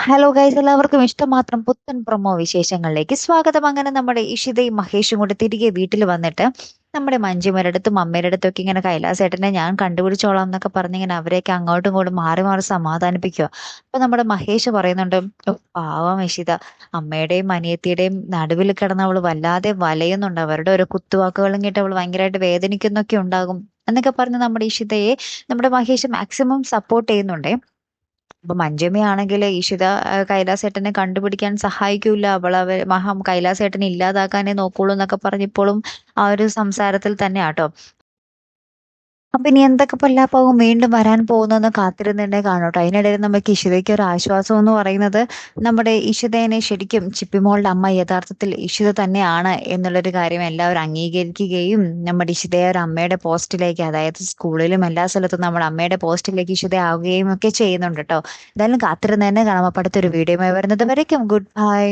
Hello guys എല്ലാവർക്കും ഇഷ്ടമാത്രം പുത്തൻ promo വിശേഷങ്ങളിലേക്ക് സ്വാഗതം. അങ്ങനെ നമ്മുടെ ഇഷിതയും മഹേഷും കൂടെ തിരികെ വീട്ടിൽ വന്നിട്ട് നമ്മുടെ മഞ്ജുമരുടെ അടുത്തും അമ്മയുടെ അടുത്തും ഒക്കെ ഇങ്ങനെ കൈലാസേട്ടനെ ഞാൻ കണ്ടുപിടിച്ചോളാം എന്നൊക്കെ പറഞ്ഞിങ്ങനെ അവരെയൊക്കെ അങ്ങോട്ടും ഇങ്ങോട്ടും മാറി മാറി സമാധാനിപ്പിക്കുക അപ്പൊ നമ്മുടെ മഹേഷ് പറയുന്നുണ്ട് "ഓ, പാവം ഇഷിത. അമ്മയുടെയും അനിയത്തിയുടെയും നടുവിൽ കിടന്ന് അവൾ വല്ലാതെ വലയുന്നുണ്ട്. അവരുടെ ഓരോ കുത്തുവാക്കുകളും കേട്ട് അവൾ ഭയങ്കരമായിട്ട് വേദനിക്കുന്നൊക്കെ ഉണ്ടാകും എന്നൊക്കെ പറഞ്ഞ് നമ്മുടെ ഇഷിതയെ നമ്മുടെ മഹേഷ് മാക്സിമം സപ്പോർട്ട് ചെയ്യുന്നുണ്ടേ. അപ്പൊ മഞ്ജമ്മയാണെങ്കിൽ ഈശിത കൈലാസേട്ടനെ കണ്ടുപിടിക്കാൻ സഹായിക്കൂല. അവൾ അവർ മഹാ കൈലാസേട്ടനെ ഇല്ലാതാക്കാനേ നോക്കുള്ളൂ എന്നൊക്കെ പറഞ്ഞിപ്പോഴും ആ ഒരു സംസാരത്തിൽ തന്നെ ആട്ടോ അപ്പൊ ഇനി എന്തൊക്കെ പല്ലാപ്പാവും വീണ്ടും വരാൻ പോകുന്നെന്ന് കാത്തിരുന്നുണ്ടേ കാണോട്ടോ. അതിനിടയിൽ നമുക്ക് ഇഷിതയ്ക്ക് ഒരു ആശ്വാസം എന്ന് പറയുന്നത് നമ്മുടെ ഇഷിതേനെ ശരിക്കും ചിപ്പിമോളുടെ അമ്മ യഥാർത്ഥത്തിൽ ഇഷിത തന്നെയാണ് എന്നുള്ളൊരു കാര്യം എല്ലാവരും അംഗീകരിക്കുകയും നമ്മുടെ ഇഷിതയെ ഒരു അമ്മയുടെ പോസ്റ്റിലേക്ക് അതായത് സ്കൂളിലും എല്ലാ സ്ഥലത്തും നമ്മുടെ അമ്മയുടെ പോസ്റ്റിലേക്ക് ഇഷിത ആവുകയും ഒക്കെ ചെയ്യുന്നുണ്ട് കേട്ടോ. എന്തായാലും കാത്തിരുന്ന് തന്നെ കാണാം. അപ്പൊ അടുത്തൊരു വീഡിയോ വരുന്നത് വരയ്ക്കും ഗുഡ് ബൈ.